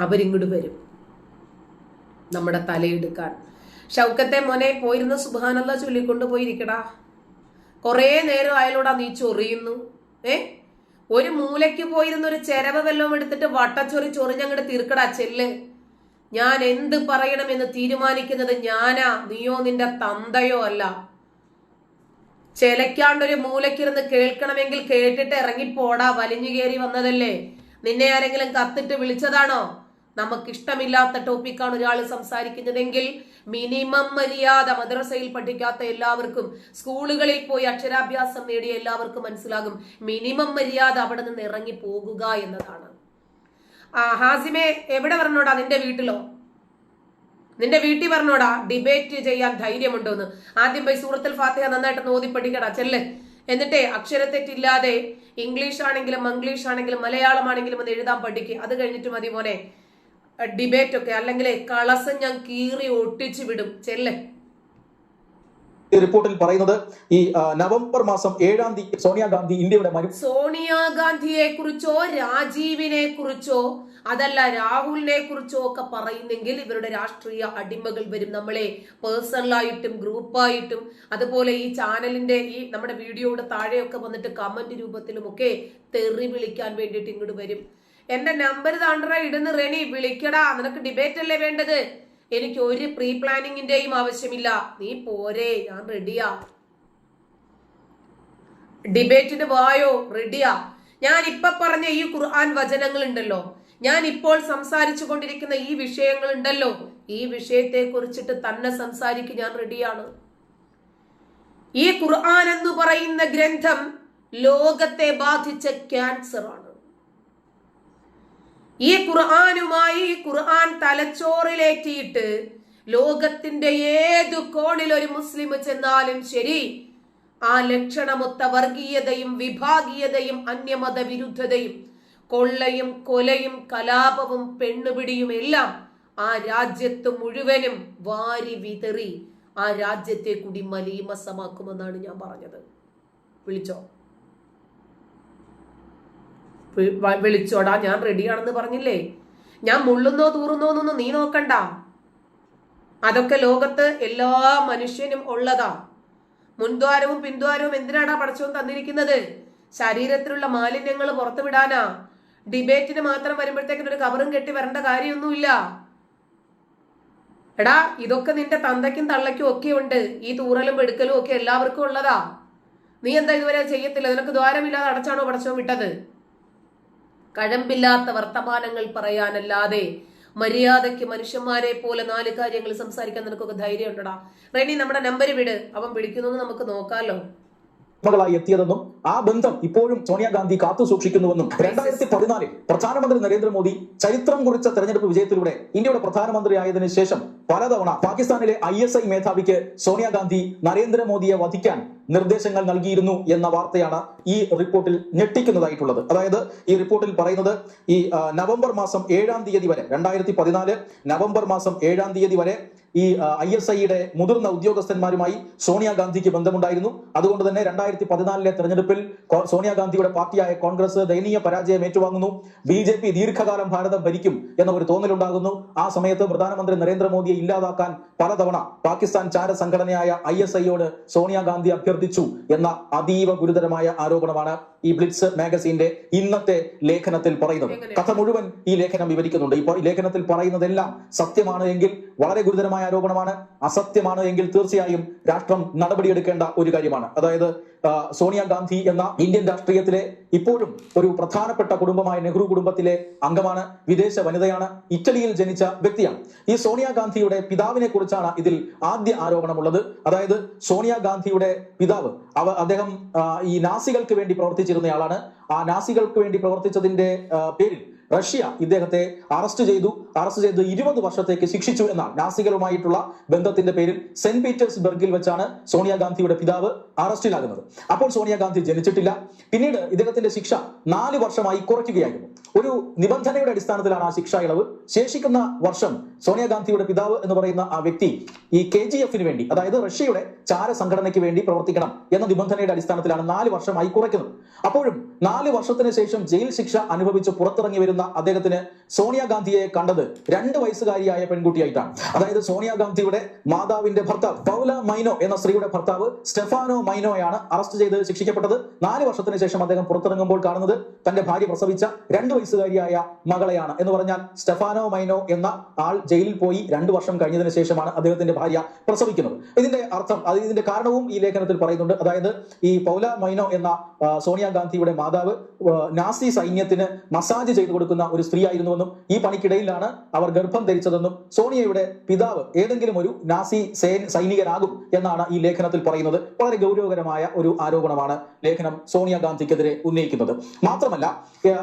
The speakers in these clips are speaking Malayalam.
അവരിങ്ങോട്ട് വരും. നമ്മുടെ തലയെടുക്കാൻ. ഷൗക്കത്തെ മോനെ പോയിരുന്ന സുബാനല്ല ചൊല്ലിക്കൊണ്ട് പോയിരിക്കടാ. കുറേ നേരം അയാളോടാ നീ ചൊറിയുന്നു. ഏ? ഒരു മൂലയ്ക്ക് പോയിരുന്ന ഒരു ചെരവ വെല്ലവും എടുത്തിട്ട് വട്ടച്ചൊറി ചൊറിഞ്ഞങ്ങോട്ട് തീർക്കടാ ചെല്ല്. ഞാൻ എന്ത് പറയണമെന്ന് തീരുമാനിക്കുന്നത് ഞാനാ നീയോ നിന്റെ തന്തയോ അല്ല. ചെലക്കാണ്ടൊരു മൂലക്കിരുന്ന് കേൾക്കണമെങ്കിൽ കേട്ടിട്ട് ഇറങ്ങിപ്പോടാ വലിഞ്ഞു കയറി വന്നതല്ലേ? നിന്നെ ആരെങ്കിലും കത്തിട്ട് വിളിച്ചതാണോ? നമുക്കിഷ്ടമില്ലാത്ത ടോപ്പിക്കാണ് ഒരാൾ സംസാരിക്കുന്നതെങ്കിൽ മിനിമം മര്യാദ മദ്രസയിൽ പഠിക്കാത്ത എല്ലാവർക്കും സ്കൂളുകളിൽ പോയി അക്ഷരാഭ്യാസം നേടിയ എല്ലാവർക്കും മനസ്സിലാകും മിനിമം മര്യാദ അവിടെ നിന്ന് ഇറങ്ങി പോകുക എന്നതാണ്. ആ ഹാസിമെ എവിടെ പറഞ്ഞോടാ? നിന്റെ വീട്ടിലോ? നിന്റെ വീട്ടിൽ പറഞ്ഞോടാ? ഡിബേറ്റ് ചെയ്യാൻ ധൈര്യമുണ്ടോന്ന്. ആദ്യം പോയി സൂറത്തുൽ ഫാത്തിഹ നന്നായിട്ട് നോതി പഠിക്കടാ ചെല്ലേ. എന്നിട്ടേ അക്ഷരത്തെറ്റില്ലാതെ ഇംഗ്ലീഷ് ആണെങ്കിലും മംഗ്ലീഷ് ആണെങ്കിലും മലയാളം ആണെങ്കിലും ഒന്ന് എഴുതാൻ പഠിക്കുക അത് കഴിഞ്ഞിട്ട് മതി ഡിബേറ്റ് ഒക്കെ അല്ലെങ്കിൽ കളസം ഞാൻ കീറി ഒട്ടിച്ചു വിടും. ചെല്ലേ? റിപ്പോർട്ടിൽ പറയുന്നത് ഈ നവംബർ മാസം ഏഴാം തീയതി സോണിയാഗാന്ധി ഇന്ത്യയുടെ മരു സോണിയാഗാന്ധിയെ കുറിച്ചോ രാജീവിനെ കുറിച്ചോ അതല്ല രാഹുലിനെ കുറിച്ചോ ഒക്കെ പറയുന്നെങ്കിൽ ഇവരുടെ രാഷ്ട്രീയ അടിമകൾ വരും. നമ്മളെ പേഴ്സണലായിട്ടും ഗ്രൂപ്പായിട്ടും അതുപോലെ ഈ ചാനലിന്റെ ഈ നമ്മുടെ വീഡിയോയുടെ താഴെയൊക്കെ വന്നിട്ട് കമന്റ് രൂപത്തിലും ഒക്കെ തെറി വിളിക്കാൻ വേണ്ടിയിട്ട് ഇങ്ങോട്ട് വരും. എന്റെ നമ്പർ താണ്ടറ ഇടുന്ന റെനി വിളിക്കടാ. നിനക്ക് ഡിബേറ്റ് അല്ലേ വേണ്ടത്? എനിക്ക് ഒരു പ്രീ പ്ലാനിങ്ങിന്റെയും ആവശ്യമില്ല. നീ പോരെ ഞാൻ റെഡിയാ ഡിബേറ്റിന് വായോ റെഡിയാ ഞാൻ ഇപ്പൊ പറഞ്ഞ ഈ ഖുർആൻ വചനങ്ങൾ ഉണ്ടല്ലോ ഞാൻ ഇപ്പോൾ സംസാരിച്ചു കൊണ്ടിരിക്കുന്ന ഈ വിഷയങ്ങൾ ഉണ്ടല്ലോ ഈ വിഷയത്തെ കുറിച്ചിട്ട് തന്നെ സംസാരിക്കും ഞാൻ റെഡിയാണ് ഈ ഖുർആൻ എന്ന് പറയുന്ന ഗ്രന്ഥം ലോകത്തെ ബാധിച്ച ക്യാൻസർ ആണ്. ഈ ഖുർആാനുമായി ഖുർആൻ തലച്ചോറിലേറ്റിയിട്ട് ലോകത്തിന്റെ ഏതു കോണിൽ ഒരു മുസ്ലിം ചെന്നാലും ശരി ആ ലക്ഷണമൊത്ത വർഗീയതയും വിഭാഗീയതയും അന്യമത വിരുദ്ധതയും കൊള്ളയും കൊലയും കലാപവും പെണ്ണുപിടിയും എല്ലാം ആ രാജ്യത്ത് മുഴുവനും വാരി വിതറി ആ രാജ്യത്തെ കൂടി മലീമസമാക്കുമെന്നാണ് ഞാൻ പറഞ്ഞത്. വിളിച്ചോ? വിളിച്ചോടാ ഞാൻ റെഡിയാണെന്ന് പറഞ്ഞില്ലേ? ഞാൻ മുള്ളുന്നോ തൂറുന്നോ എന്നൊന്നും നീ നോക്കണ്ട. അതൊക്കെ ലോകത്ത് എല്ലാ മനുഷ്യനും ഉള്ളതാ. മുൻദ്വാരവും പിൻദ്വാരവും എന്തിനാടാ പടച്ചോൻ തന്നിരിക്കുന്നത്? ശരീരത്തിലുള്ള മാലിന്യങ്ങൾ പുറത്തു വിടാനാ. ഡിബേറ്റിന് മാത്രം വരുമ്പോഴത്തേക്കിന് ഒരു കവറും കെട്ടി വരേണ്ട കാര്യമൊന്നുമില്ല. എടാ ഇതൊക്കെ നിന്റെ തന്തയ്ക്കും തള്ളയ്ക്കും ഒക്കെ ഉണ്ട്. ഈ തൂറലും എടുക്കലും ഒക്കെ എല്ലാവർക്കും ഉള്ളതാ. നീ എന്താ ഇതുവരെ ചെയ്യത്തില്ല? നിനക്ക് ദ്വാരമില്ലാതെ അടച്ചാണോ പടച്ചോ വിട്ടത്? കഴമ്പില്ലാത്ത വർത്തമാനങ്ങൾ പറയാനല്ലാതെ മര്യാദയ്ക്ക് മനുഷ്യന്മാരെ പോലെ നാല് കാര്യങ്ങൾ സംസാരിക്കാൻ നിനക്കൊക്കെ ധൈര്യം ഉണ്ടടാ റെനി നമ്മുടെ നമ്പർ വിട്. അവൻ വിളിക്കുന്നു നമുക്ക് നോക്കാലോ. മകളായി എത്തിയതെന്നും ആ ബന്ധം ഇപ്പോഴും സോണിയാഗാന്ധി കാത്തു സൂക്ഷിക്കുന്നുവെന്നും രണ്ടായിരത്തി പതിനാലിൽ പ്രധാനമന്ത്രി നരേന്ദ്രമോദി ചരിത്രം കുറിച്ച തെരഞ്ഞെടുപ്പ് വിജയത്തിലൂടെ ഇന്ത്യയുടെ പ്രധാനമന്ത്രി പ്രധാനമന്ത്രിയായതിനു ശേഷം പലതവണ പാകിസ്ഥാനിലെ ഐ എസ് ഐ മേധാവിക്ക് സോണിയാഗാന്ധി നരേന്ദ്രമോദിയെ വധിക്കാൻ നിർദ്ദേശങ്ങൾ നൽകിയിരുന്നു എന്ന വാർത്തയാണ് ഈ റിപ്പോർട്ടിൽ ഞെട്ടിക്കുന്നതായിട്ടുള്ളത്. അതായത് ഈ റിപ്പോർട്ടിൽ പറയുന്നത് ഈ നവംബർ മാസം ഏഴാം തീയതി വരെ രണ്ടായിരത്തി പതിനാല് നവംബർ മാസം ഏഴാം തീയതി വരെ ഈ ഐ എസ് ഐയുടെ മുതിർന്ന ഉദ്യോഗസ്ഥന്മാരുമായി സോണിയാഗാന്ധിക്ക് ബന്ധമുണ്ടായിരുന്നു. അതുകൊണ്ട് തന്നെ രണ്ടായിരത്തി പതിനാലിലെ തെരഞ്ഞെടുപ്പിൽ സോണിയാഗാന്ധിയുടെ പാർട്ടിയായ കോൺഗ്രസ് ദയനീയ പരാജയം ഏറ്റുവാങ്ങുന്നു. ബി ജെ പി ദീർഘകാലം ഭാരതം ഭരിക്കും എന്ന ഒരു തോന്നലുണ്ടാകുന്നു. ആ സമയത്ത് പ്രധാനമന്ത്രി നരേന്ദ്രമോദിയെ ഇല്ലാതാക്കാൻ പലതവണ പാകിസ്ഥാൻ ചാര സംഘടനയായ ഐ എസ് ഐയോട് സോണിയാഗാന്ധി അഭ്യർത്ഥിച്ചു എന്ന അതീവ ഗുരുതരമായ ആരോപണമാണ് ഈ ബ്ലിറ്റ്സ് മാഗസീന്റെ ഇന്നത്തെ ലേഖനത്തിൽ പറയുന്നത്. കഥ മുഴുവൻ ഈ ലേഖനം വിവരിക്കുന്നുണ്ട്. ഇപ്പോൾ ഈ ലേഖനത്തിൽ പറയുന്നതെല്ലാം സത്യമാണ് എങ്കിൽ വളരെ ഗുരുതരമായ ആരോപണമാണ്. അസത്യമാണ് എങ്കിൽ തീർച്ചയായും രാഷ്ട്രം നടപടിയെടുക്കേണ്ട ഒരു കാര്യമാണ്. അതായത് സോണിയാഗാന്ധി എന്ന ഇന്ത്യൻ രാഷ്ട്രീയത്തിലെ ഇപ്പോഴും ഒരു പ്രധാനപ്പെട്ട കുടുംബമായ നെഹ്റു കുടുംബത്തിലെ അംഗമാണ് വിദേശ വനിതയാണ് ഇറ്റലിയിൽ ജനിച്ച വ്യക്തിയാണ്. ഈ സോണിയാഗാന്ധിയുടെ പിതാവിനെ കുറിച്ചാണ് ഇതിൽ ആദ്യ ആരോപണമുള്ളത്. അതായത് സോണിയാഗാന്ധിയുടെ പിതാവ് അവ അദ്ദേഹം ഈ നാസികൾക്ക് വേണ്ടി പ്രവർത്തിച്ചിരുന്നയാളാണ് ആ നാസികൾക്ക് വേണ്ടി പ്രവർത്തിച്ചതിന്റെ പേരിൽ റഷ്യ ഇദ്ദേഹത്തെ അറസ്റ്റ് ചെയ്തു. അറസ്റ്റ് ചെയ്ത് ഇരുപത് വർഷത്തേക്ക് ശിക്ഷിച്ചു എന്നാണ് നാസികളുമായിട്ടുള്ള ബന്ധത്തിന്റെ പേരിൽ സെന്റ് പീറ്റേഴ്സ്ബർഗിൽ വെച്ചാണ് സോണിയാഗാന്ധിയുടെ പിതാവ് അറസ്റ്റിലാകുന്നത്. അപ്പോൾ സോണിയാഗാന്ധി ജനിച്ചിട്ടില്ല. പിന്നീട് ഇദ്ദേഹത്തിന്റെ ശിക്ഷ നാല് വർഷമായി കുറയ്ക്കുകയായിരുന്നു. ഒരു നിബന്ധനയുടെ അടിസ്ഥാനത്തിലാണ് ആ ശിക്ഷ ഇളവ്. ശേഷിക്കുന്ന വർഷം സോണിയാഗാന്ധിയുടെ പിതാവ് എന്ന് പറയുന്ന ആ വ്യക്തി ഈ കെ ജി എഫിന് വേണ്ടി അതായത് റഷ്യയുടെ ചാര സംഘടനയ്ക്ക് വേണ്ടി പ്രവർത്തിക്കണം എന്ന നിബന്ധനയുടെ അടിസ്ഥാനത്തിലാണ് നാല് വർഷമായി കുറയ്ക്കുന്നത്. അപ്പോഴും നാല് വർഷത്തിന് ശേഷം ജയിൽ ശിക്ഷ അനുഭവിച്ച് പുറത്തിറങ്ങി വരുന്ന അദ്ദേഹത്തിന് സോണിയാഗാന്ധിയെ കണ്ടത് രണ്ട് വയസ്സുകാരിയായ പെൺകുട്ടിയായിട്ടാണ്. അതായത് സോണിയാഗാന്ധിയുടെ മാതാവിന്റെ ഭർത്താവ് പൗല മൈനോ എന്ന സ്ത്രീയുടെ ഭർത്താവ് സ്റ്റെഫാനോ മൈനോയാണ് അറസ്റ്റ് ചെയ്ത് ശിക്ഷിക്കപ്പെട്ടത്. നാല് വർഷത്തിന് ശേഷം അദ്ദേഹം പുറത്തിറങ്ങുമ്പോൾ കാണുന്നത് തന്റെ ഭാര്യ പ്രസവിച്ച രണ്ട് വയസ്സുകാരിയായ മകളെയാണ്. എന്ന് പറഞ്ഞാൽ സ്റ്റെഫാനോ മൈനോ എന്ന ആൾ ജയിലിൽ പോയി രണ്ടു വർഷം കഴിഞ്ഞതിന് ശേഷമാണ് അദ്ദേഹത്തിന്റെ ഭാര്യ പ്രസവിക്കുന്നത്. ഇതിന്റെ അർത്ഥം അത് ഇതിന്റെ കാരണവും ഈ ലേഖനത്തിൽ പറയുന്നുണ്ട്. അതായത് ഈ പൗല മൈനോ എന്ന സോണിയാഗാന്ധിയുടെ മാതാവ് നാസി സൈന്യത്തിന് മസാജ് ചെയ്തു കൊടുക്കുന്ന ഒരു സ്ത്രീ ആയിരുന്നുവെന്നും ഈ പണിക്കിടയിലാണ് അവർ ഗർഭം ധരിച്ചതെന്നും സോണിയയുടെ പിതാവ് ഏതെങ്കിലും ഒരു നാസി സൈനികനാകും എന്നാണ് ഈ ലേഖനത്തിൽ പറയുന്നത്. വളരെ ഗൗരവകരമായ ഒരു ആരോപണമാണ് ലേഖനം സോണിയാഗാന്ധിക്കെതിരെ ഉന്നയിക്കുന്നത്. മാത്രമല്ല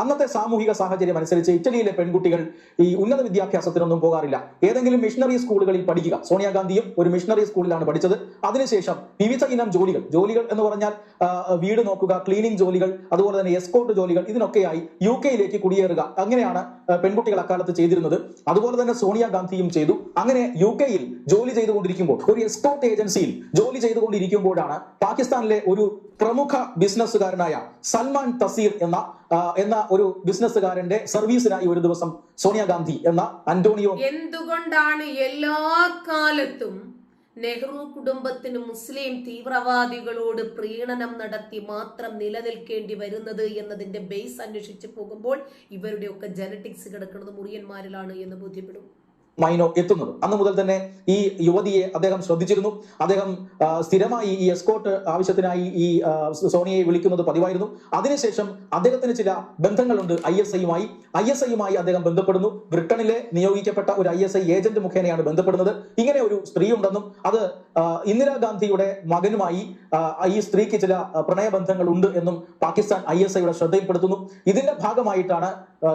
അന്നത്തെ സാമൂഹിക സാഹചര്യം അനുസരിച്ച് ഇറ്റലിയിലെ പെൺകുട്ടികൾ ഈ ഉന്നത വിദ്യാഭ്യാസത്തിനൊന്നും പോകാറില്ല. ഏതെങ്കിലും മിഷണറി സ്കൂളുകളിൽ പഠിക്കുക. സോണിയാഗാന്ധിയും ഒരു മിഷണറി സ്കൂളിലാണ് പഠിച്ചത്. അതിനുശേഷം വിവിധ ഇനം ജോലികൾ ജോലികൾ എന്ന് പറഞ്ഞാൽ വീട് നോക്കുക ക്ലീനിങ് ജോലികൾ അതുപോലെ തന്നെ എസ്കോട്ട് ജോലികൾ ഇതിനൊക്കെയായി യു കെയിലേക്ക് കുടിയേറുക. അങ്ങനെയാണ് പെൺകുട്ടികൾ അക്കാലത്ത് ചെയ്തിരുന്നത്. അതുപോലെ തന്നെ സോണിയാഗാന്ധിയും ചെയ്തു. അങ്ങനെ യു കെയിൽ ജോലി ചെയ്തുകൊണ്ടിരിക്കുമ്പോൾ ഒരു എക്സ്പോർട്ട് ഏജൻസിയിൽ ജോലി ചെയ്തുകൊണ്ടിരിക്കുമ്പോഴാണ് പാകിസ്ഥാനിലെ ഒരു പ്രമുഖ ബിസിനസ്സുകാരനായ സൽമാൻ തസീർ എന്ന എന്ന ഒരു ബിസിനസ്സുകാരന്റെ സർവീസിനായി ഒരു ദിവസം സോണിയാഗാന്ധി എന്ന അന്റോണിയോ എന്തുകൊണ്ടാണ് എല്ലാ കാലത്തും നെഹ്റു കുടുംബത്തിന് മുസ്ലിം തീവ്രവാദികളോട് പ്രീണനം നടത്തി മാത്രം നിലനിൽക്കേണ്ടി വരുന്നത് എന്നതിന്റെ ബേസ് അന്വേഷിച്ച് പോകുമ്പോൾ ഇവരുടെയൊക്കെ ജനറ്റിക്സ് കിടക്കുന്നത് മുറിയന്മാരിലാണ് എന്ന് ബോധ്യപ്പെടും. മൈനോ എത്തുന്നത്. അന്ന് മുതൽ തന്നെ ഈ യുവതിയെ അദ്ദേഹം ശ്രദ്ധിച്ചിരുന്നു. അദ്ദേഹം സ്ഥിരമായി ഈ എസ്കോട്ട് ആവശ്യത്തിനായി ഈ സോണിയയെ വിളിക്കുന്നത് പതിവായിരുന്നു. അതിനുശേഷം അദ്ദേഹത്തിന് ചില ബന്ധങ്ങളുണ്ട് ഐ എസ് ഐയുമായി. ഐ എസ് ഐയുമായി അദ്ദേഹം ബന്ധപ്പെടുന്നു. ബ്രിട്ടനിലെ നിയോഗിക്കപ്പെട്ട ഒരു ഐ എസ് ഐ ഏജന്റ് മുഖേനയാണ് ബന്ധപ്പെടുന്നത്. ഇങ്ങനെ ഒരു സ്ത്രീ ഉണ്ടെന്നും അത് ഇന്ദിരാഗാന്ധിയുടെ മകനുമായി ഈ സ്ത്രീക്ക് ചില പ്രണയബന്ധങ്ങൾ ഉണ്ട് എന്നും പാകിസ്ഥാൻ ഐ എസ് ഐയുടെ ശ്രദ്ധയിൽപ്പെടുത്തുന്നു. ഇതിന്റെ ഭാഗമായിട്ടാണ്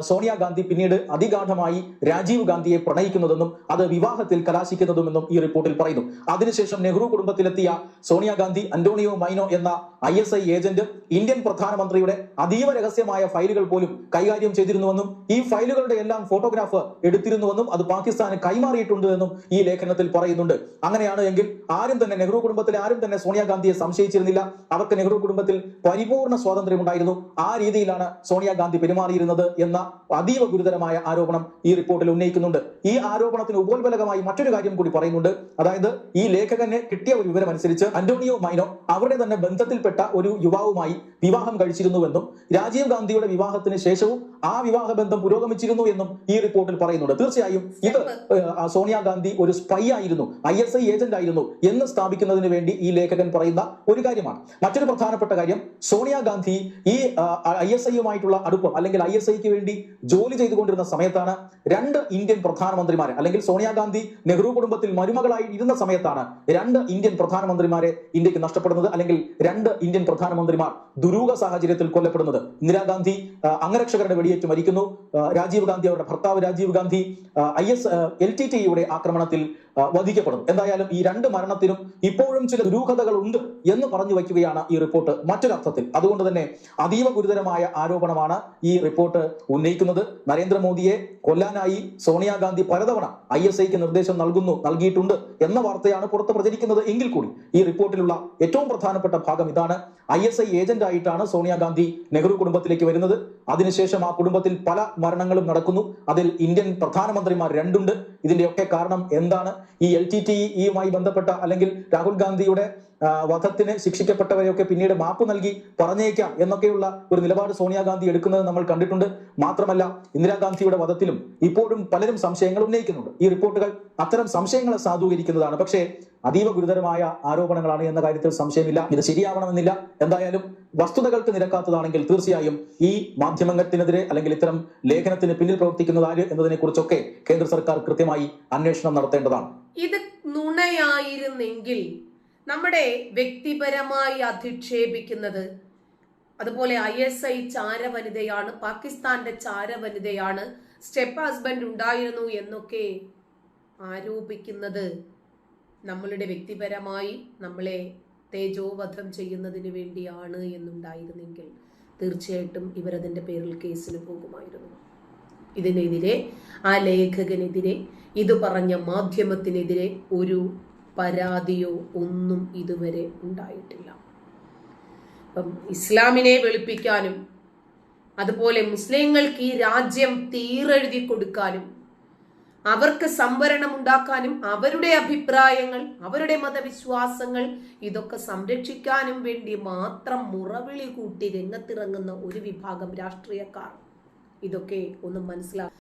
സോണിയാഗാന്ധി പിന്നീട് അതിഗാഠമായി രാജീവ് ഗാന്ധിയെ പ്രണയിക്കുന്നതെന്നും അത് വിവാഹത്തിൽ കലാശിക്കുന്നതുമെന്നും ഈ റിപ്പോർട്ടിൽ പറയുന്നു. അതിനുശേഷം നെഹ്റു കുടുംബത്തിലെത്തിയ സോണിയാഗാന്ധി അന്റോണിയോ മൈനോ എന്ന I S I agent Indian പ്രധാനമന്ത്രിയുടെ അതീവ രഹസ്യമായ ഫയലുകൾ പോലും കൈകാര്യം ചെയ്തിരുന്നുവെന്നും ഈ ഫയലുകളുടെ എല്ലാം ഫോട്ടോഗ്രാഫ് എടുത്തിരുന്നുവെന്നും അത് പാകിസ്ഥാന് കൈമാറിയിട്ടുണ്ട് എന്നും ഈ ലേഖനത്തിൽ പറയുന്നുണ്ട്. അങ്ങനെയാണ് എങ്കിൽ ആരും തന്നെ നെഹ്റു കുടുംബത്തിലെ ആരും തന്നെ സോണിയാഗാന്ധിയെ സംശയിച്ചിരുന്നില്ല. അവർക്ക് നെഹ്റു കുടുംബത്തിൽ പരിപൂർണ സ്വാതന്ത്ര്യമുണ്ടായിരുന്നു. ആ രീതിയിലാണ് സോണിയാഗാന്ധി പെരുമാറിയിരുന്നത് എന്ന അതീവ ഗുരുതരമായ ആരോപണം ഈ റിപ്പോർട്ടിൽ ഉന്നയിക്കുന്നുണ്ട്. ഈ ആരോപണത്തിന് ഉപോത്ബലകമായി മറ്റൊരു കാര്യം കൂടി പറയുന്നുണ്ട്. അതായത് ഈ ലേഖകന് കിട്ടിയ ഒരു വിവരം അനുസരിച്ച് അന്റോണിയോ മൈനോ അവരുടെ തന്നെ ബന്ധത്തിൽപ്പെട്ട ഒരു യുവാവുമായി വിവാഹം കഴിച്ചിരുന്നുവെന്നും രാജീവ് ഗാന്ധിയുടെ വിവാഹത്തിന് ശേഷവും ആ വിവാഹ ബന്ധം പുരോഗമിച്ചിരുന്നു എന്നും ഈ റിപ്പോർട്ടിൽ പറയുന്നുണ്ട്. തീർച്ചയായും ഇത് സോണിയാഗാന്ധി ഒരു സ്പൈ ആയിരുന്നു ഐ എസ് ഐ ഏജന്റ് ആയിരുന്നു എന്ന് സ്ഥാപിക്കുന്നതിന് വേണ്ടി ഈ ലേഖകൻ പറയുന്ന ഒരു കാര്യമാണ്. മറ്റൊരു പ്രധാനപ്പെട്ട കാര്യം സോണിയാഗാന്ധി ഈ ഐ എസ് ഐയുമായിട്ടുള്ള അടുപ്പം അല്ലെങ്കിൽ ഐ എസ് ഐക്ക് വേണ്ടി ജോലി ചെയ്തുകൊണ്ടിരുന്ന സമയത്താണ് രണ്ട് ഇന്ത്യൻ പ്രധാനമന്ത്രിമാരെ അല്ലെങ്കിൽ സോണിയാഗാന്ധി നെഹ്റു കുടുംബത്തിൽ മരുമകളായി ഇരുന്ന സമയത്താണ് രണ്ട് ഇന്ത്യൻ പ്രധാനമന്ത്രിമാരെ ഇന്ത്യയ്ക്ക് നഷ്ടപ്പെടുന്നത് അല്ലെങ്കിൽ രണ്ട് ഇന്ത്യൻ പ്രധാനമന്ത്രിമാർ ദുരൂഹ സാഹചര്യത്തിൽ കൊല്ലപ്പെടുന്നത്. ഇന്ദിരാഗാന്ധി അംഗരക്ഷകരുടെ വെടിയേറ്റ് മരിക്കുന്നു. രാജീവ് ഗാന്ധി അവരുടെ ഭർത്താവ് Rajiv Gandhi I S L T ടിയുടെ ആക്രമണത്തിൽ വധിക്കപ്പെടുന്നു. എന്തായാലും ഈ രണ്ട് മരണത്തിനും ഇപ്പോഴും ചില ദുരൂഹതകൾ ഉണ്ട് എന്ന് പറഞ്ഞു വയ്ക്കുകയാണ് ഈ റിപ്പോർട്ട് മറ്റൊരർത്ഥത്തിൽ. അതുകൊണ്ട് തന്നെ അതീവ ഗുരുതരമായ ആരോപണമാണ് ഈ റിപ്പോർട്ട് ഉന്നയിക്കുന്നത്. നരേന്ദ്രമോദിയെ കൊല്ലാനായി സോണിയാഗാന്ധി പലതവണ ഐ എസ് ഐക്ക് നിർദ്ദേശം നൽകുന്നു നൽകിയിട്ടുണ്ട് എന്ന വാർത്തയാണ് പുറത്ത് പ്രചരിക്കുന്നത്. എങ്കിൽ കൂടി ഈ റിപ്പോർട്ടിലുള്ള ഏറ്റവും പ്രധാനപ്പെട്ട ഭാഗം ഇതാണ്. ഐ എസ് ഐ ഏജന്റ് ആയിട്ടാണ് സോണിയാഗാന്ധി നെഹ്റു കുടുംബത്തിലേക്ക് വരുന്നത്. അതിനുശേഷം ആ കുടുംബത്തിൽ പല മരണങ്ങളും നടക്കുന്നു. അതിൽ ഇന്ത്യൻ പ്രധാനമന്ത്രിമാർ രണ്ടുണ്ട്. ഇതിന്റെയൊക്കെ കാരണം എന്താണ്? ഈ എൽ ടി ടി ഇയുമായി ബന്ധപ്പെട്ട അല്ലെങ്കിൽ രാഹുൽ ഗാന്ധിയുടെ വധത്തിന് ശിക്ഷിക്കപ്പെട്ടവരെയൊക്കെ പിന്നീട് മാപ്പ് നൽകി പറഞ്ഞേക്കാം എന്നൊക്കെയുള്ള ഒരു നിലപാട് സോണിയാഗാന്ധി എടുക്കുന്നത് നമ്മൾ കണ്ടിട്ടുണ്ട്. മാത്രമല്ല ഇന്ദിരാഗാന്ധിയുടെ വധത്തിലും ഇപ്പോഴും പലരും സംശയങ്ങൾ ഉന്നയിക്കുന്നുണ്ട്. ഈ റിപ്പോർട്ടുകൾ അത്തരം സംശയങ്ങളെ സാധൂകരിക്കുന്നതാണ്. പക്ഷേ അതീവ ഗുരുതരമായ ആരോപണങ്ങളാണ് എന്ന കാര്യത്തിൽ സംശയമില്ല. ഇത് ശരിയാവണമെന്നില്ല. എന്തായാലും വസ്തുതകൾക്ക് നിരക്കാത്തതാണെങ്കിൽ തീർച്ചയായും ഈ മാധ്യമത്തിനെതിരെ അല്ലെങ്കിൽ ഇത്തരം ലേഖനത്തിന് പിന്നിൽ പ്രവർത്തിക്കുന്നത് ആര് എന്നതിനെ കുറിച്ചൊക്കെ കേന്ദ്ര സർക്കാർ കൃത്യമായി അന്വേഷണം നടത്തേണ്ടതാണ്. ഇത് നുണയായിരുന്നെങ്കിൽ നമ്മുടെ വ്യക്തിപരമായി അധിക്ഷേപിക്കുന്നത് അതുപോലെ ഐ എസ് ഐ ചാരവനിതയാണ് പാകിസ്ഥാന്റെ ചാരവനിതയാണ് സ്റ്റെപ്പ് ഹസ്ബൻഡ് ഉണ്ടായിരുന്നു എന്നൊക്കെ ആരോപിക്കുന്നത് നമ്മളുടെ വ്യക്തിപരമായി നമ്മളെ തേജോവധം ചെയ്യുന്നതിന് വേണ്ടിയാണ് എന്നുണ്ടായിരുന്നെങ്കിൽ തീർച്ചയായിട്ടും ഇവരതിന്റെ പേരിൽ കേസിന് പോകുമായിരുന്നു. ഇതിനെതിരെ ആ ലേഖകനെതിരെ ഇത് പറഞ്ഞ മാധ്യമത്തിനെതിരെ ഒരു പരാതിയോ ഒന്നും ഇതുവരെ ഉണ്ടായിട്ടില്ല. അപ്പം ഇസ്ലാമിനെ വെളുപ്പിക്കാനും അതുപോലെ മുസ്ലിങ്ങൾക്ക് ഈ രാജ്യം തീരെഴുതി കൊടുക്കാനും അവർക്ക് സംവരണം ഉണ്ടാക്കാനും അവരുടെ അഭിപ്രായങ്ങൾ അവരുടെ മതവിശ്വാസങ്ങൾ ഇതൊക്കെ സംരക്ഷിക്കാനും വേണ്ടി മാത്രം മുറവിളി കൂട്ടി രംഗത്തിറങ്ങുന്ന ഒരു വിഭാഗം രാഷ്ട്രീയക്കാർ. ഇതൊക്കെ ഒന്ന് മനസ്സിലാക്കും